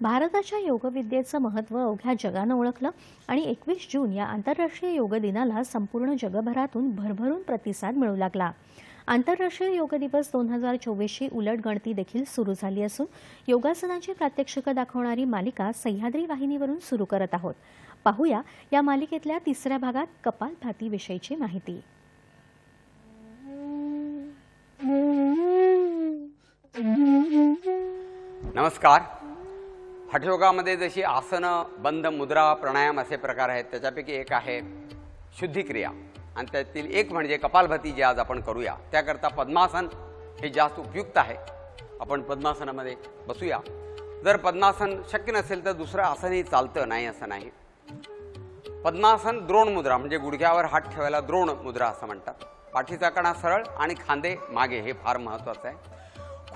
भारताच्या योगविद्येचं महत्त्व अवघ्या जगानं ओळखलं आणि एकवीस जून या आंतरराष्ट्रीय योग दिनाला संपूर्ण जगभरातून भरभरून प्रतिसाद मिळू लागला. आंतरराष्ट्रीय योग दिवस दोन हजार चोवीसची उलट गणती देखील सुरू झाली असून योगासनाची प्रात्यक्षिकं दाखवणारी मालिका सह्याद्री वाहिनीवरून सुरू करत आहोत. पाहूया या मालिकेतल्या तिसऱ्या भागात कपालभातीविषयीची माहिती. नमस्कार. हठयोगामध्ये जशी आसनं बंद मुद्रा प्राणायाम असे प्रकार आहेत त्याच्यापैकी एक आहे शुद्धिक्रिया. आणि त्यातील एक म्हणजे कपालभाती जे आज आपण करूया त्याकरता पद्मासन हे जास्त उपयुक्त आहे. आपण पद्मासनामध्ये बसूया. जर पद्मासन शक्य नसेल तर दुसरं आसनही चालतं नाही असं नाही. पद्मासन द्रोण मुद्रा म्हणजे गुडघ्यावर हात ठेवायला द्रोण मुद्रा असं म्हणतात. पाठीचा कणा सरळ आणि खांदे मागे हे फार महत्त्वाचं आहे.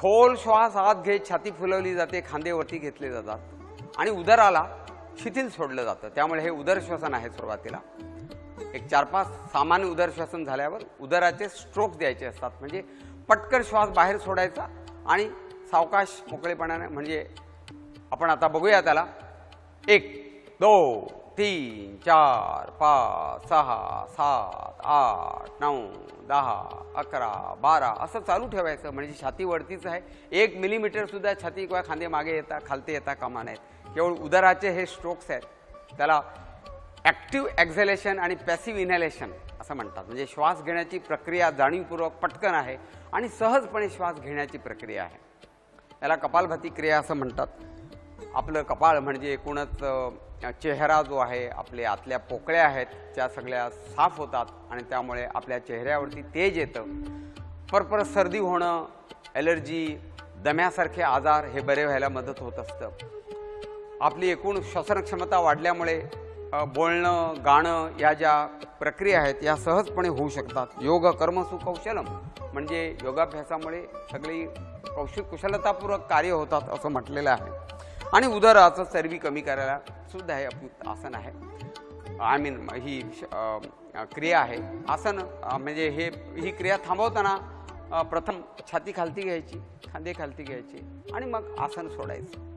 खोल श्वास आत घेत छाती फुलवली जाते खांदेवरती घेतले जातात. आणि उदराला शिथिल सोडलं जातं. त्यामुळे हे उदर श्वसन आहे सुरुवातीला. एक चार पाच सामान्य उदर श्वसन झाल्यावर उदराचे स्ट्रोक द्यायचे असतात. म्हणजे पटकन श्वास बाहेर सोडायचा आणि सावकाश मोकळेपणाने म्हणजे आपण आता बघूया त्याला. एक दोन. तीन चार पाच सहा सात आठ नऊ दहा अकरा बारा असं चालू ठेवायचं. म्हणजे छाती वरतीच आहे एक मिलीमीटर सुद्धा छाती किंवा खांदे मागे येता खालते येता कामा नाहीत केवळ उदराचे हे स्ट्रोक्स आहेत. त्याला ॲक्टिव्ह एक्झलेशन आणि पॅसिव्ह इनॅलेशन असं म्हणतात. म्हणजे श्वास घेण्याची प्रक्रिया जाणीवपूर्वक पटकन आहे आणि सहजपणे श्वास घेण्याची प्रक्रिया आहे. याला कपालभाती क्रिया असं म्हणतात. आपलं कपाळ म्हणजे एकूणच चेहरा जो आहे आपले आतल्या पोकळ्या आहेत त्या सगळ्या साफ होतात आणि त्यामुळे आपल्या चेहऱ्यावरती तेज येतं. परपरत सर्दी होणं ॲलर्जी दम्यासारखे आजार हे बरे व्हायला मदत होत असतं. आपली एकूण श्वसनक्षमता वाढल्यामुळे बोलणं गाणं या ज्या प्रक्रिया आहेत या सहजपणे होऊ शकतात. योग कर्मसु कौशलम म्हणजे योगाभ्यासामुळे सगळी कौशल कुशलतापूर्वक कार्य होतात असं म्हटलेलं आहे. आणि उदराचं चरबी कमी करायला सुद्धा हे उपयुक्त आसन आहे. आय मीन ही श- क्रिया आहे. आसन म्हणजे हे ही क्रिया थांबवताना प्रथम छाती खालती घ्यायची खांदे खालती घ्यायची आणि मग आसन सोडायचं.